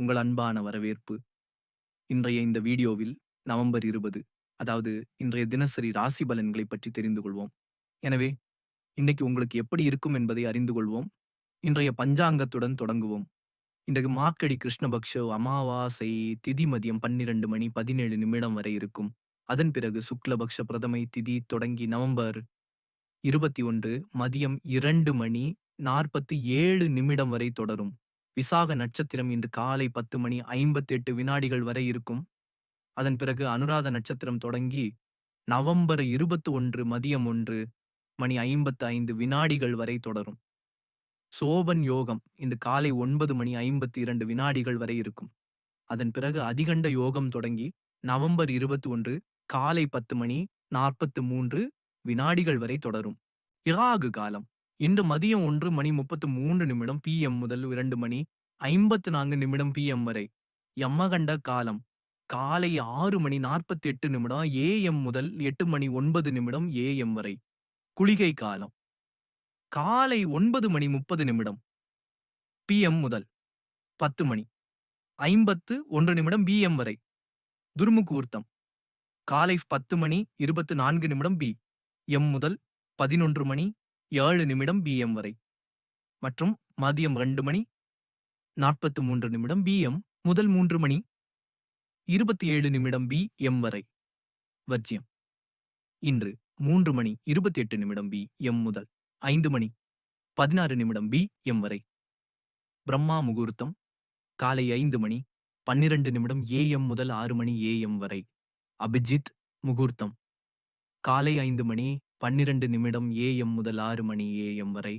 உங்கள் அன்பான வரவேற்பு. இன்றைய இந்த வீடியோவில் நவம்பர் 20 அதாவது இன்றைய தினசரி ராசி பலன்களை பற்றி தெரிந்து கொள்வோம். எனவே, இன்னைக்கு உங்களுக்கு எப்படி இருக்கும் என்பதை அறிந்து கொள்வோம். இன்றைய பஞ்சாங்கத்துடன் தொடங்குவோம். இன்றைக்கு மார்க்கடி கிருஷ்ணபக்ஷ அமாவாசை திதி மதியம் 12 மணி 17 நிமிடம் வரை இருக்கும். அதன் பிறகு சுக்லபக்ஷ பிரதமை திதி தொடங்கி நவம்பர் 21 மதியம் இரண்டு மணி 47 நிமிடம் வரை தொடரும். விசாக நட்சத்திரம் இன்று காலை 10 மணி 58 வினாடிகள் வரை இருக்கும். அதன் பிறகு அனுராத நட்சத்திரம் தொடங்கி நவம்பர் 21 மதியம் ஒன்று மணி 55 வினாடிகள் வரை தொடரும். சோபன் யோகம் இன்று காலை ஒன்பது மணி 52 வினாடிகள் வரை இருக்கும். அதன் பிறகு அதிகண்ட யோகம் தொடங்கி நவம்பர் 21 காலை 10 மணி 43 வினாடிகள் வரை தொடரும். இராகு காலம் இன்று மதியம் ஒன்று மணி முப்பத்து மூன்று நிமிடம் பிஎம் முதல் இரண்டு மணி ஐம்பத்து நான்கு நிமிடம் பிஎம் வரை. யமகண்ட காலம்? காலை ஆறு மணி நாற்பத்தி எட்டு நிமிடம் ஏஎம் முதல் எட்டு மணி ஒன்பது நிமிடம் ஏஎம் வரை. குளிகை காலம்? காலை ஒன்பது மணி முப்பது நிமிடம் பிஎம் முதல் பத்து மணி ஐம்பத்து ஒன்று நிமிடம் பிஎம் வரை. துர்முகூர்த்தம்? காலை பத்து மணி இருபத்து நான்கு நிமிடம் பி எம் முதல் பதினொன்று மணி ஏழு நிமிடம் பிஎம் வரை. மற்றும் மதியம் ரெண்டு மணி 43 நிமிடம் பிஎம் முதல் மூன்று மணி 27 நிமிடம் பி எம் வரை. வர்ஜியம் இன்று மூன்று மணி 28 நிமிடம் பி எம் முதல் ஐந்து மணி 16 நிமிடம் பி எம் வரை. பிரம்மா முகூர்த்தம் காலை ஐந்து மணி 12 நிமிடம் ஏஎம் முதல் ஆறு மணி ஏஎம் வரை. அபிஜித் முகூர்த்தம் காலை ஐந்து மணி 12 நிமிடம் ஏஎம் முதல் ஆறு மணி ஏஎம் வரை.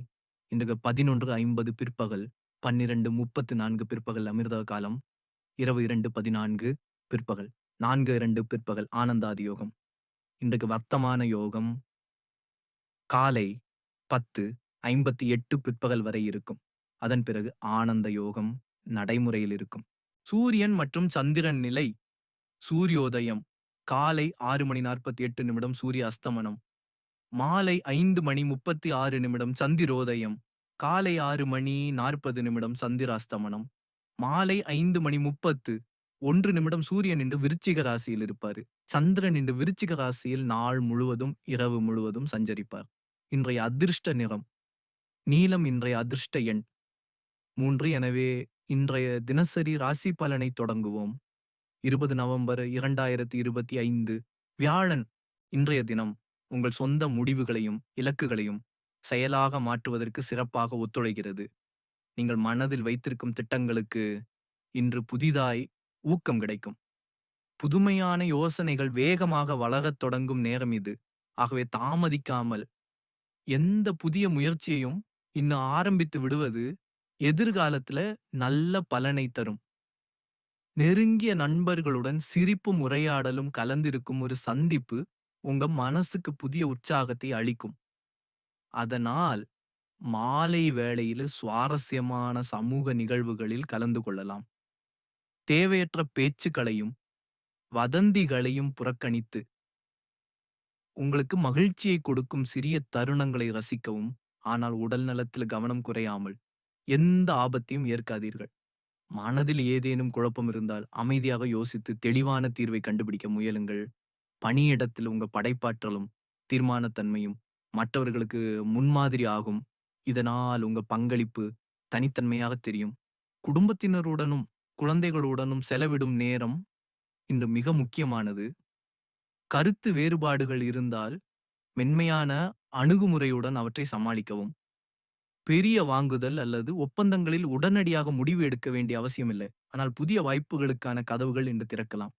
இன்று 11:50 பிற்பகல் 12:34 பிற்பகல் அமிர்த காலம் இரவு 2:14 பிற்பகல் 4:02 பிற்பகல் ஆனந்தாதி யோகம் இன்றைக்கு வர்த்தமான யோகம் காலை 10:58 பிற்பகல் வரை இருக்கும். அதன் பிறகு ஆனந்த யோகம் நடைமுறையில் இருக்கும். சூரியன் மற்றும் சந்திரன் நிலை சூரியோதயம் காலை ஆறு மணி நாற்பத்தி எட்டு நிமிடம் சூரிய அஸ்தமனம் மாலை ஐந்து மணி முப்பத்தி ஆறு நிமிடம் சந்திரோதயம் காலை ஆறு மணி நாற்பது நிமிடம் சந்திராஸ்தமனம் மாலை ஐந்து மணி முப்பத்து ஒன்று நிமிடம் சூரியன் என்று விருச்சிக ராசியில் இருப்பார். சந்திரன் என்று விருச்சிக ராசியில் நாள் முழுவதும் இரவு முழுவதும் சஞ்சரிப்பார். இன்றைய அதிர்ஷ்ட நிறம் நீலம் இன்றைய அதிர்ஷ்ட எண். மூன்று எனவே இன்றைய தினசரி ராசி பலனை தொடங்குவோம். இருபது நவம்பர் இரண்டாயிரத்தி இருபத்தி ஐந்து வியாழன் இன்றைய தினம். உங்கள் சொந்த முடிவுகளையும் இலக்குகளையும் செயலாக மாற்றுவதற்கு சிறப்பாக ஒத்துழைக்கிறது. நீங்கள் மனதில் வைத்திருக்கும் திட்டங்களுக்கு இன்று புதிதாய் ஊக்கம் கிடைக்கும். புதுமையான யோசனைகள் வேகமாக வளரத் தொடங்கும் நேரம் இது. ஆகவே தாமதிக்காமல் எந்த புதிய முயற்சியையும் இன்னும் ஆரம்பித்து விடுவது எதிர்காலத்துல நல்ல பலனை தரும். நெருங்கிய நண்பர்களுடன் சிரிப்பும் உரையாடலும் கலந்திருக்கும் ஒரு சந்திப்பு உங்க மனசுக்கு புதிய உற்சாகத்தை அளிக்கும். அதனால் மாலை வேளையில் சுவாரஸ்யமான சமூக நிகழ்வுகளில் கலந்து கொள்ளலாம். தேவையற்ற பேச்சுக்களையும் வதந்திகளையும் புறக்கணித்து உங்களுக்கு மகிழ்ச்சியை கொடுக்கும் சிறிய தருணங்களை ரசிக்கவும் ஆனால் உடல் நலத்தில் கவனம் குறையாமல் எந்த ஆபத்தையும் ஏற்காதீர்கள். மனதில் ஏதேனும் குழப்பம் இருந்தால் அமைதியாக யோசித்து தெளிவான தீர்வை கண்டுபிடிக்க முயலுங்கள். பணியிடத்தில் உங்க படைப்பாற்றலும் தீர்மானத்தன்மையும் மற்றவர்களுக்கு முன்மாதிரி ஆகும். இதனால் உங்க பங்களிப்பு தனித்தன்மையாக தெரியும். குடும்பத்தினருடனும் குழந்தைகளுடனும் செலவிடும் நேரம் இன்று மிக முக்கியமானது. கருத்து வேறுபாடுகள் இருந்தால் மென்மையான அணுகுமுறையுடன் அவற்றை சமாளிக்கவும். பெரிய வாங்குதல் அல்லது ஒப்பந்தங்களில் உடனடியாக முடிவு எடுக்க வேண்டிய அவசியமில்லை. ஆனால் புதிய வாய்ப்புகளுக்கான கதவுகள் இன்று திறக்கலாம்.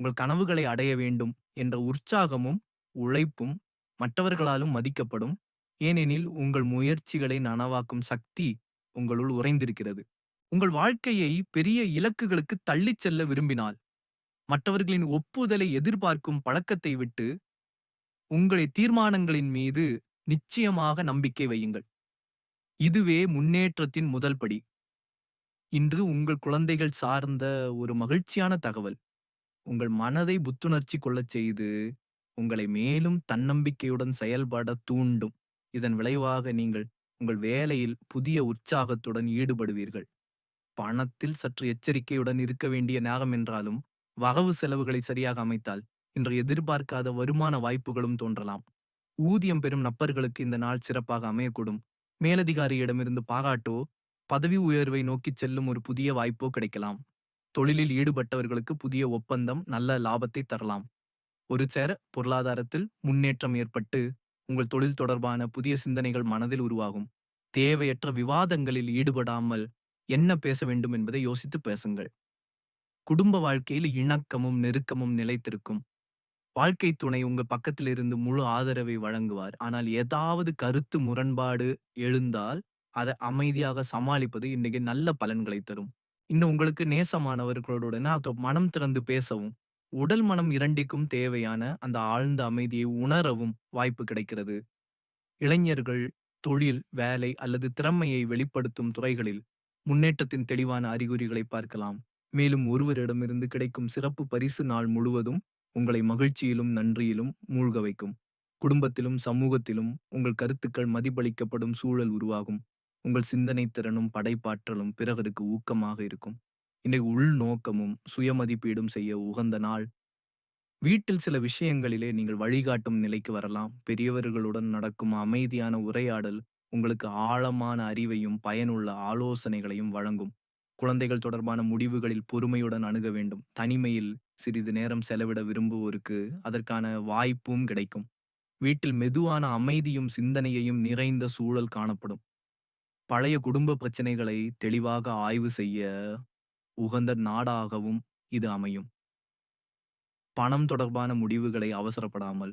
உங்கள் கனவுகளை அடைய வேண்டும் என்ற உற்சாகமும் உழைப்பும் மற்றவர்களாலும் மதிக்கப்படும். ஏனெனில் உங்கள் முயற்சிகளை நனவாக்கும் சக்தி உங்களுள் உறைந்திருக்கிறது. உங்கள் வாழ்க்கையை பெரிய இலக்குகளுக்கு தள்ளிச் செல்ல விரும்பினால் மற்றவர்களின் ஒப்புதலை எதிர்பார்க்கும் பழக்கத்தை விட்டு உங்களை தீர்மானங்களின் மீது நிச்சயமாக நம்பிக்கை வையுங்கள். இதுவே முன்னேற்றத்தின் முதல் படி. இன்று உங்கள் குழந்தைகள் சார்ந்த ஒரு மகிழ்ச்சியான தகவல். உங்கள் மனதை புத்துணர்ச்சி கொள்ளச் செய்து உங்களை மேலும் தன்னம்பிக்கையுடன் செயல்பட தூண்டும். இதன் விளைவாக நீங்கள் உங்கள் வேலையில் புதிய உற்சாகத்துடன் ஈடுபடுவீர்கள். பணத்தில் சற்று எச்சரிக்கையுடன் இருக்க வேண்டிய நேரம் என்றாலும் வரவு செலவுகளை சரியாக அமைத்தால் இன்று எதிர்பார்க்காத வருமான வாய்ப்புகளும் தோன்றலாம். ஊதியம் பெறும் நபர்களுக்கு இந்த நாள் சிறப்பாக அமையக்கூடும். மேலதிகாரியிடமிருந்து பாராட்டோ பதவி உயர்வை நோக்கிச் செல்லும் ஒரு புதிய வாய்ப்போ கிடைக்கலாம். தொழிலில் ஈடுபட்டவர்களுக்கு புதிய ஒப்பந்தம் நல்ல லாபத்தை தரலாம். ஒரு சேர பொருளாதாரத்தில் முன்னேற்றம் ஏற்பட்டு உங்கள் தொழில் தொடர்பான புதிய சிந்தனைகள் மனதில் உருவாகும். தேவையற்ற விவாதங்களில் ஈடுபடாமல் என்ன பேச வேண்டும் என்பதை யோசித்து பேசுங்கள். குடும்ப வாழ்க்கையில் இணக்கமும் நெருக்கமும் நிலைத்திருக்கும். வாழ்க்கை துணை உங்கள் பக்கத்தில் இருந்து முழு ஆதரவை வழங்குவார். ஆனால் ஏதாவது கருத்து முரண்பாடு எழுந்தால் அதை அமைதியாக சமாளிப்பது இன்னைக்கு நல்ல பலன்களை தரும். இன்னும் உங்களுக்கு நேசமானவர்களுடன் அதை மனம் திறந்து பேசவும் உடல் மனம் இரண்டிக்கும் தேவையான அந்த ஆழ்ந்த அமைதியை உணரவும் வாய்ப்பு கிடைக்கிறது. இளைஞர்கள் தொழில் வேலை அல்லது திறமையை வெளிப்படுத்தும் துறைகளில் முன்னேற்றத்தின் தெளிவான அறிகுறிகளை பார்க்கலாம். மேலும் ஒருவரிடமிருந்து கிடைக்கும் சிறப்பு பரிசு நாள் முழுவதும் உங்களை மகிழ்ச்சியிலும் நன்றியிலும் மூழ்க வைக்கும். குடும்பத்திலும் சமூகத்திலும் உங்கள் கருத்துக்கள் மதிப்பளிக்கப்படும் சூழல் உருவாகும். உங்கள் சிந்தனை திறனும் படைப்பாற்றலும் பிறகருக்கு ஊக்கமாக இருக்கும். இன்னைக்கு உள்நோக்கமும் சுயமதிப்பீடும் செய்ய உகந்த நாள். வீட்டில் சில விஷயங்களிலே நீங்கள் வழிகாட்டும் நிலைக்கு வரலாம். பெரியவர்களுடன் நடக்கும் அமைதியான உரையாடல் உங்களுக்கு ஆழமான அறிவையும் பயனுள்ள ஆலோசனைகளையும் வழங்கும். குழந்தைகள் தொடர்பான முடிவுகளில் பொறுமையுடன் அணுக வேண்டும். தனிமையில் சிறிது நேரம் செலவிட விரும்புவோருக்கு அதற்கான வாய்ப்பும் கிடைக்கும். வீட்டில் மெதுவான அமைதியும் சிந்தனையையும் நிறைந்த சூழல் காணப்படும். பழைய குடும்ப பிரச்சனைகளை தெளிவாக ஆய்வு செய்ய உகந்த நாடாகவும் இது அமையும். பணம் தொடர்பான முடிவுகளை அவசரப்படாமல்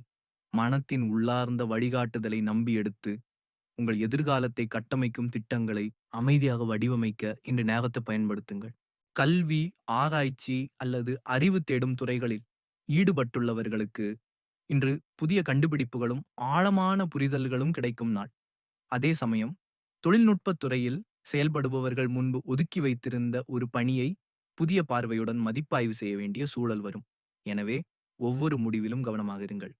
மனத்தின் உள்ளார்ந்த வழிகாட்டுதலை நம்பி எடுத்து உங்கள் எதிர்காலத்தை கட்டமைக்கும் திட்டங்களை அமைதியாக வடிவமைக்க இந்த நேரத்தை பயன்படுத்துங்கள். கல்வி ஆராய்ச்சி அல்லது அறிவு தேடும் துறைகளில் ஈடுபட்டுள்ளவர்களுக்கு இன்று புதிய கண்டுபிடிப்புகளும் ஆழமான புரிதல்களும் கிடைக்கும் நாள். அதே சமயம் தொழில்நுட்பத் துறையில் செயல்படுபவர்கள் முன்பு ஒதுக்கி வைத்திருந்த ஒரு பணியை புதிய பார்வையுடன் மதிப்பாய்வு செய்ய வேண்டிய சூழல் வரும். எனவே ஒவ்வொரு முடிவிலும் கவனமாக இருங்கள்.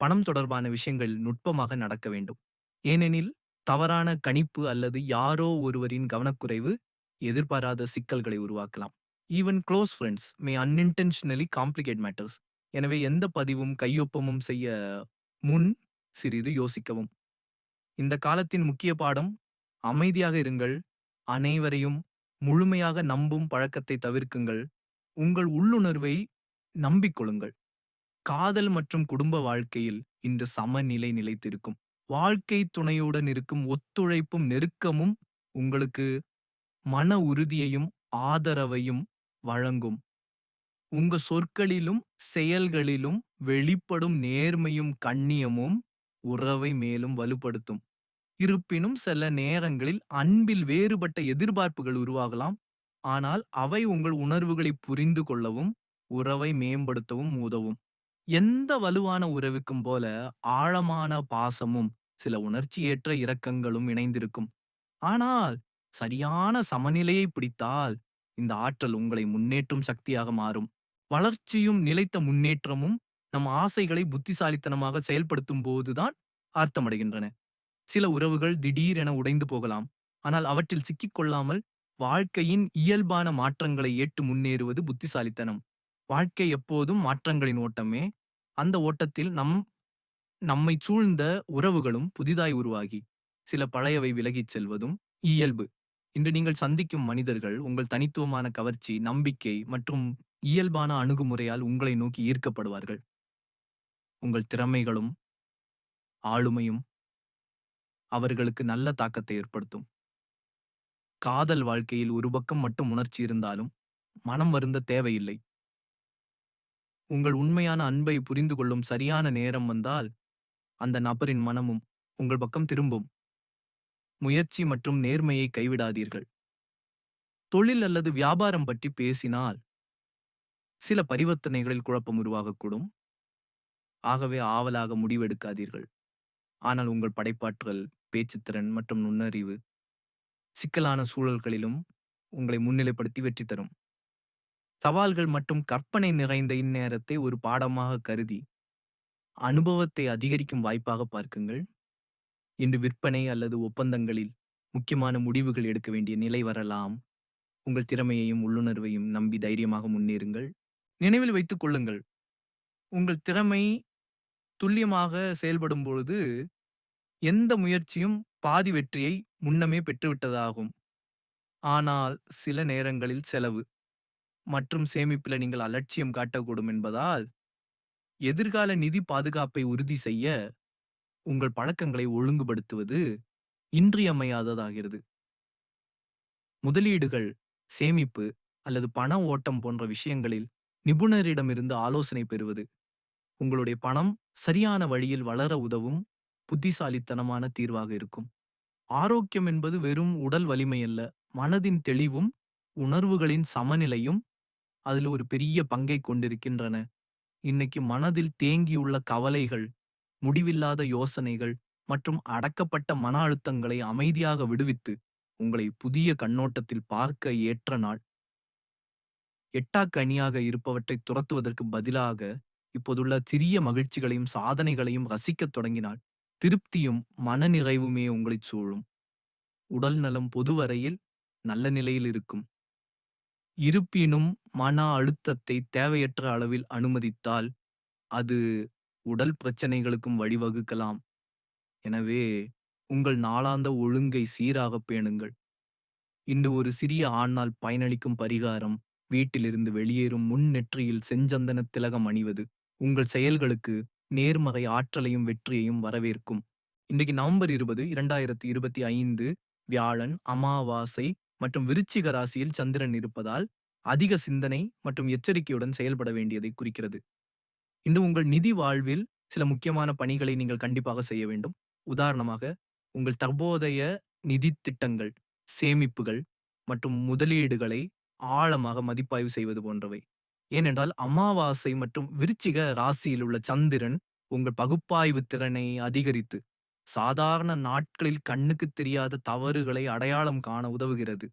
பணம் தொடர்பான விஷயங்கள் நுட்பமாக நடக்க வேண்டும். ஏனெனில் தவறான கணிப்பு அல்லது யாரோ ஒருவரின் கவனக்குறைவு எதிர்பாராத சிக்கல்களை உருவாக்கலாம். Even close friends may unintentionally complicate matters எனவே எந்த பதிவும் கையொப்பமும் செய்ய முன் சிறிது யோசிக்கவும். இந்த காலத்தின் முக்கிய பாடம் அமைதியாக இருங்கள் அனைவரையும் முழுமையாக நம்பும் பழக்கத்தை தவிர்க்குங்கள். உங்கள் உள்ளுணர்வை நம்பிக்கொள்ளுங்கள். காதல் மற்றும் குடும்ப வாழ்க்கையில் இன்று சமநிலை நிலைத்திருக்கும். வாழ்க்கை துணையுடன் இருக்கும் ஒத்துழைப்பும் நெருக்கமும் உங்களுக்கு மன உறுதியையும் ஆதரவையும் வழங்கும். உங்க சொற்களிலும் செயல்களிலும் வெளிப்படும் நேர்மையும் கண்ணியமும் உறவை மேலும் வலுப்படுத்தும். இருப்பினும் சில நேரங்களில் அன்பில் வேறுபட்ட எதிர்பார்ப்புகள் உருவாகலாம். ஆனால் அவை உங்கள் உணர்வுகளை புரிந்து கொள்ளவும் உறவை மேம்படுத்தவும் உதவும். எந்த வலுவான உறவுக்கும் போல ஆழமான பாசமும் சில உணர்ச்சியேற்ற இரக்கங்களும் இணைந்திருக்கும். ஆனால் சரியான சமநிலையை பிடித்தால் இந்த ஆற்றல் உங்களை முன்னேற்றும் சக்தியாக மாறும். வளர்ச்சியும் நிலைத்த முன்னேற்றமும் நம் ஆசைகளை புத்திசாலித்தனமாக செயல்படுத்தும் போதுதான் அர்த்தமடைகின்றன சில உறவுகள் திடீரென உடைந்து போகலாம். ஆனால் அவற்றில் சிக்கிக் கொள்ளாமல் வாழ்க்கையின் இயல்பான மாற்றங்களை ஏற்று முன்னேறுவது புத்திசாலித்தனம். வாழ்க்கை எப்போதும் மாற்றங்களின் ஓட்டமே. அந்த ஓட்டத்தில் நம் நம்மை சூழ்ந்த உறவுகளும் புதிதாய் உருவாகி சில பழையவை விலகிச் செல்வதும் இயல்பு. இன்று நீங்கள் சந்திக்கும் மனிதர்கள் உங்கள் தனித்துவமான கவர்ச்சி நம்பிக்கை மற்றும் இயல்பான அணுகுமுறையால் உங்களை நோக்கி ஈர்க்கப்படுவார்கள். உங்கள் திறமைகளும் ஆளுமையும் அவர்களுக்கு நல்ல தாக்கத்தை ஏற்படுத்தும். காதல் வாழ்க்கையில் ஒரு பக்கம் மட்டும் உணர்ச்சி இருந்தாலும் மனம் வருந்த தேவையில்லை. உங்கள் உண்மையான அன்பை புரிந்து கொள்ளும் சரியான நேரம் வந்தால் அந்த நபரின் மனமும் உங்கள் பக்கம் திரும்பும். முயற்சி மற்றும் நேர்மையை கைவிடாதீர்கள். தொழில் அல்லது வியாபாரம் பற்றி பேசினால் சில பரிவர்த்தனைகளில் குழப்பம் உருவாகக்கூடும். ஆகவே ஆவலாக முடிவெடுக்காதீர்கள் ஆனால் உங்கள் படைப்பாற்றல் பேச்சுத்திறன் மற்றும் நுண்ணறிவு சிக்கலான சூழல்களிலும் உங்களை முன்னிலைப்படுத்தி வெற்றி தரும் சவால்கள் மற்றும் கற்பனை நிறைந்த இந்நேரத்தை ஒரு பாடமாக கருதி அனுபவத்தை அதிகரிக்கும் வாய்ப்பாக பார்க்குங்கள் இன்று விற்பனை அல்லது ஒப்பந்தங்களில் முக்கியமான முடிவுகள் எடுக்க வேண்டிய நிலை வரலாம் உங்கள் திறமையையும், உள்ளுணர்வையும் நம்பி தைரியமாக முன்னேறுங்கள். நினைவில் வைத்துக் கொள்ளுங்கள். உங்கள் திறமை துல்லியமாக செயல்படும் பொழுது, எந்த முயற்சியும் பாதி வெற்றியை முன்னமே பெற்றுவிட்டதாகும். ஆனால் சில நேரங்களில் செலவு மற்றும் சேமிப்பில நீங்கள் அலட்சியம் காட்டக்கூடும் என்பதால், எதிர்கால நிதி பாதுகாப்பை உறுதி செய்ய உங்கள் பழக்கங்களை ஒழுங்குபடுத்துவது இன்றியமையாததாகிறது. முதலீடுகள், சேமிப்பு அல்லது பண ஓட்டம் போன்ற விஷயங்களில் நிபுணரிடமிருந்து ஆலோசனை பெறுவது, உங்களுடைய பணம் சரியான வழியில் வளர உதவும் புத்திசாலித்தனமான தீர்வாக இருக்கும். ஆரோக்கியம் என்பது வெறும் உடல் வலிமை அல்ல, மனதின் தெளிவும், உணர்வுகளின் சமநிலையும் அதில் ஒரு பெரிய பங்கை கொண்டிருக்கின்றன. இன்னைக்கு மனதில் தேங்கியுள்ள கவலைகள், முடிவில்லாத யோசனைகள் மற்றும் அடக்கப்பட்ட மன அழுத்தங்களை அமைதியாக விடுவித்து, உங்களை புதிய கண்ணோட்டத்தில் பார்க்க ஏற்ற நாள். எட்டாக்கனியாக இருப்பவற்றை துரத்துவதற்கு பதிலாக, இப்போதுள்ள சிறிய மகிழ்ச்சிகளையும், சாதனைகளையும் ரசிக்கத் தொடங்கினால், திருப்தியும், மனநிறைவுமே உங்களைச் சூழும். உடல் நலம் பொதுவரையில் நல்ல நிலையில் இருக்கும். இருப்பினும் மன அழுத்தத்தை தேவையற்ற அளவில் அனுமதித்தால், அது உடல் பிரச்சனைகளுக்கும் வழிவகுக்கலாம். எனவே, உங்கள் நாளாந்த ஒழுங்கை சீராகப் பேணுங்கள். இன்று ஒரு சிறிய ஆனால் பயனளிக்கும் பரிகாரம், வீட்டிலிருந்து வெளியேறும் முன் நெற்றியில் செஞ்சந்தன திலகம் அணிவது, உங்கள் செயல்களுக்கு நேர்மறை ஆற்றலையும், வெற்றியையும் வரவேற்கும். இன்றைக்கு நவம்பர் 20, 2025 வியாழன், அமாவாசை மற்றும் விருச்சிக ராசியில் சந்திரன் இருப்பதால், அதிக சிந்தனை மற்றும் எச்சரிக்கையுடன் செயல்பட வேண்டியதை குறிக்கிறது. இன்று உங்கள் நிதி வாழ்வில் சில முக்கியமான பணிகளை நீங்கள் கண்டிப்பாக செய்ய வேண்டும். உதாரணமாக, உங்கள் தற்போதைய நிதித் திட்டங்கள், சேமிப்புகள் மற்றும் முதலீடுகளை ஆழமாக மதிப்பாய்வு செய்வது போன்றவை. ஏனென்றால், அமாவாசை மற்றும் விருச்சிக ராசியில் உள்ள சந்திரன் உங்கள் பகுப்பாய்வு திறனை அதிகரித்து, சாதாரண நாட்களில் கண்ணுக்குத் தெரியாத தவறுகளை அடையாளம் காண உதவுகிறது.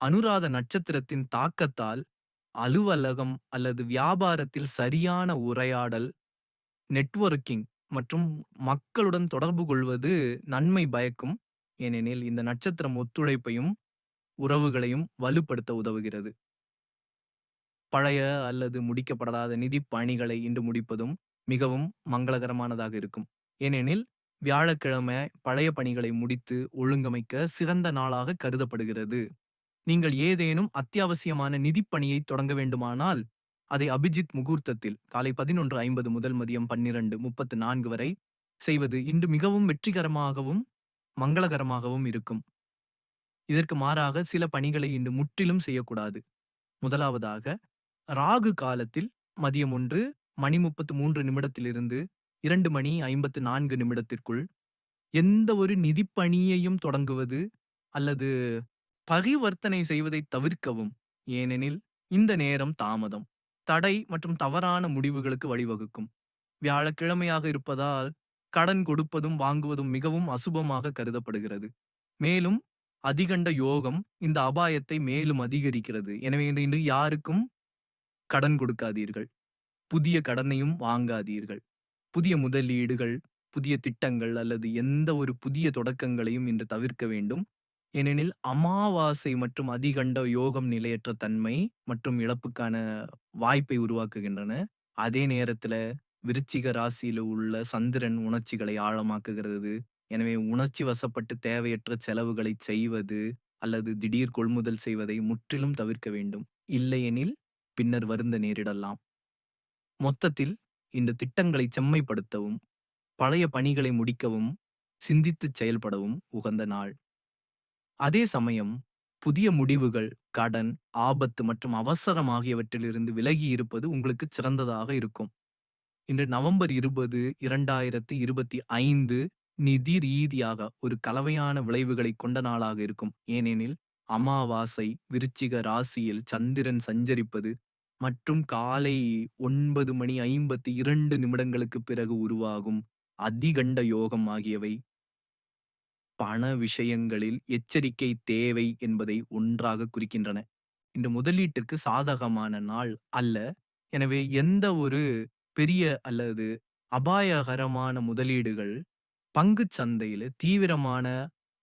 அனுராத நட்சத்திரத்தின் தாக்கத்தால், அலுவலகம் அல்லது வியாபாரத்தில் சரியான உரையாடல், நெட்வொர்க்கிங் மற்றும் மக்களுடன் தொடர்பு கொள்வது நன்மை பயக்கும். ஏனெனில், இந்த நட்சத்திரம் ஒத்துழைப்பையும், உறவுகளையும் வலுப்படுத்த உதவுகிறது. பழைய அல்லது முடிக்கப்படாத நிதிப் பணிகளை இன்று முடிப்பதும் மிகவும் மங்களகரமானதாக இருக்கும். ஏனெனில், வியாழக்கிழமை பழைய பணிகளை முடித்து ஒழுங்கமைக்க சிறந்த நாளாக கருதப்படுகிறது. நீங்கள் ஏதேனும் அத்தியாவசியமான நிதிப்பணியை தொடங்க வேண்டுமானால், அதை அபிஜித் முகூர்த்தத்தில் காலை 11:50 முதல் மதியம் 12:34 வரை செய்வது இன்று மிகவும் வெற்றிகரமாகவும், மங்களகரமாகவும் இருக்கும். இதற்கு மாறாக சில பணிகளை இன்று முற்றிலும் செய்யக்கூடாது. முதலாவதாக, ராகு காலத்தில் மதியம் ஒன்று மணி 33 நிமிடத்திலிருந்து இரண்டு மணி 54 நிமிடத்திற்குள் எந்த ஒரு நிதிப்பணியையும் தொடங்குவது அல்லது பரிவர்த்தனை செய்வதை தவிர்க்கவும். ஏனெனில், இந்த நேரம் தாமதம், தடை மற்றும் தவறான முடிவுகளுக்கு வழிவகுக்கும். வியாழக்கிழமையாக இருப்பதால், கடன் கொடுப்பதும், வாங்குவதும் மிகவும் அசுபமாக கருதப்படுகிறது. மேலும், அதிகண்ட யோகம் இந்த அபாயத்தை மேலும் அதிகரிக்கிறது. எனவே இன்று யாருக்கும் கடன் கொடுக்காதீர்கள். புதிய கடனையும் வாங்காதீர்கள். புதிய முதலீடுகள், புதிய திட்டங்கள் அல்லது எந்த ஒரு புதிய தொடக்கங்களையும் இன்று தவிர்க்க வேண்டும். ஏனெனில், அமாவாசை மற்றும் அதிகண்ட யோகம் நிலையற்ற தன்மை மற்றும் இழப்புக்கான வாய்ப்பை உருவாக்குகின்றன. அதே நேரத்துல விருச்சிக ராசியில உள்ள சந்திரன் உணர்ச்சிகளை ஆழமாக்குகிறது. எனவே, உணர்ச்சி வசப்பட்டு தேவையற்ற செலவுகளைச் செய்வது அல்லது திடீர் கொள்முதல் செய்வதை முற்றிலும் தவிர்க்க வேண்டும். இல்லையெனில், பின்னர் வருந்த நேரிடலாம். மொத்தத்தில், இந்த திட்டங்களை செம்மைப்படுத்தவும், பழைய பணிகளை முடிக்கவும், சிந்தித்துச் செயல்படவும் உகந்த நாள். அதே சமயம், புதிய முடிவுகள், கடன், ஆபத்து மற்றும் அவசரம் ஆகியவற்றிலிருந்து விலகி இருப்பது உங்களுக்கு சிறந்ததாக இருக்கும். இன்று நவம்பர் 20, 2025 நிதி ரீதியாக ஒரு கலவையான விளைவுகளைக் கொண்ட நாளாக இருக்கும். ஏனெனில், அமாவாசை விருச்சிக ராசியில் சந்திரன் சஞ்சரிப்பது மற்றும் காலை ஒன்பது மணி 52 நிமிடங்களுக்குப் பிறகு உருவாகும் அதிகண்ட யோகம் ஆகியவை பண விஷயங்களில் எச்சரிக்கை தேவை என்பதை ஒன்றாக குறிக்கின்றன. இந்த முதலீட்டிற்கு சாதகமான நாள் அல்ல. எனவே, எந்த ஒரு பெரிய அல்லது அபாயகரமான முதலீடுகள், பங்குச் சந்தையில தீவிரமான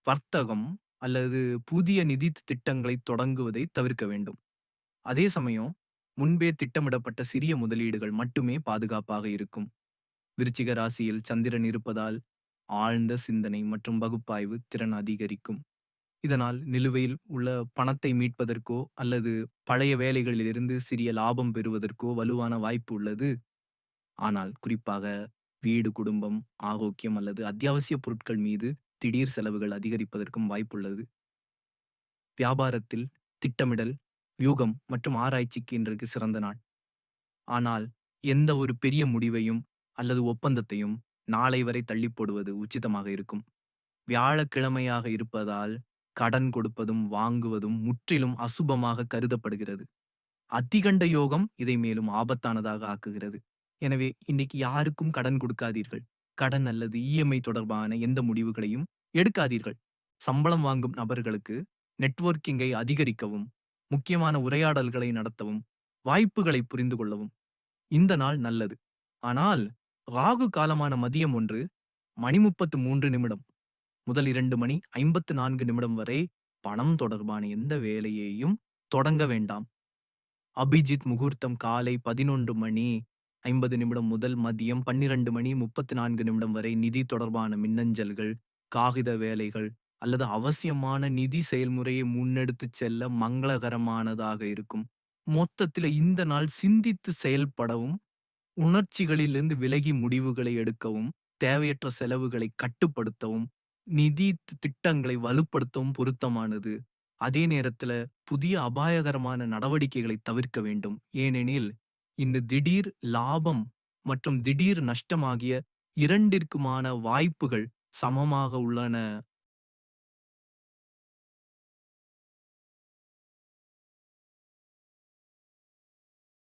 வர்த்தகம் அல்லது புதிய நிதி திட்டங்களை தொடங்குவதை தவிர்க்க வேண்டும். அதே சமயம் முன்பே திட்டமிடப்பட்ட சிறிய முதலீடுகள் மட்டுமே பாதுகாப்பாக இருக்கும். விருச்சிக ராசியில் சந்திரன் இருப்பதால் ஆழ்ந்த சிந்தனை மற்றும் பகுப்பாய்வு திறன் அதிகரிக்கும். இதனால் நிலுவையில் உள்ள பணத்தை மீட்பதற்கோ அல்லது பழைய வேலைகளிலிருந்து சிறிய லாபம் பெறுவதற்கோ வலுவான வாய்ப்பு உள்ளது. ஆனால் குறிப்பாக வீடு, குடும்பம், ஆரோக்கியம் அல்லது அத்தியாவசிய பொருட்கள் மீது திடீர் செலவுகள் அதிகரிப்பதற்கும் வாய்ப்புள்ளது. வியாபாரத்தில் திட்டமிடல், வியூகம் மற்றும் ஆராய்ச்சிக்கு இன்றைக்கு சிறந்த நாள். ஆனால் எந்த ஒரு பெரிய முடிவையும் அல்லது ஒப்பந்தத்தையும் நாளை வரை தள்ளிப் போடுவது உச்சிதமாக இருக்கும். வியாழக்கிழமையாக இருப்பதால் கடன் கொடுப்பதும், வாங்குவதும் முற்றிலும் அசுபமாக கருதப்படுகிறது. அதிகண்ட யோகம் இதை மேலும் ஆபத்தானதாக ஆக்குகிறது. எனவே இன்னைக்கு யாருக்கும் கடன் கொடுக்காதீர்கள். கடன் அல்லது இஎம்ஐ தொடர்பான எந்த முடிவுகளையும் எடுக்காதீர்கள். சம்பளம் வாங்கும் நபர்களுக்கு நெட்வொர்க்கிங்கை அதிகரிக்கவும், முக்கியமான உரையாடல்களை நடத்தவும், வாய்ப்புகளை புரிந்து கொள்ளவும் இந்த நாள் நல்லது. ஆனால் ராகு காலமான மதியம் ஒன்று மணி 33 நிமிடம் முதல் இரண்டு மணி 54 நிமிடம் வரை பணம் தொடர்பான எந்த வேலையையும் தொடங்க வேண்டாம். அபிஜித் முகூர்த்தம் காலை 11 மணி 50 நிமிடம் முதல் மதியம் 12 மணி 34 நிமிடம் வரை நிதி தொடர்பான மின்னஞ்சல்கள், காகித வேலைகள் அல்லது அவசியமான நிதி செயல்முறையை முன்னெடுத்துச் செல்ல மங்களகரமானதாக இருக்கும். மொத்தத்தில் இந்த நாள் சிந்தித்து செயல்படவும், உணர்ச்சிகளிலிருந்து விலகி முடிவுகளை எடுக்கவும், தேவையற்ற செலவுகளை கட்டுப்படுத்தவும், நிதி திட்டங்களை வலுப்படுத்தவும் பொருத்தமானது. அதே நேரத்தில் புதிய அபாயகரமான நடவடிக்கைகளை தவிர்க்க வேண்டும். ஏனெனில் இன்று திடீர் லாபம் மற்றும் திடீர் நஷ்டம் ஆகிய இரண்டிற்குமான வாய்ப்புகள் சமமாக உள்ளன.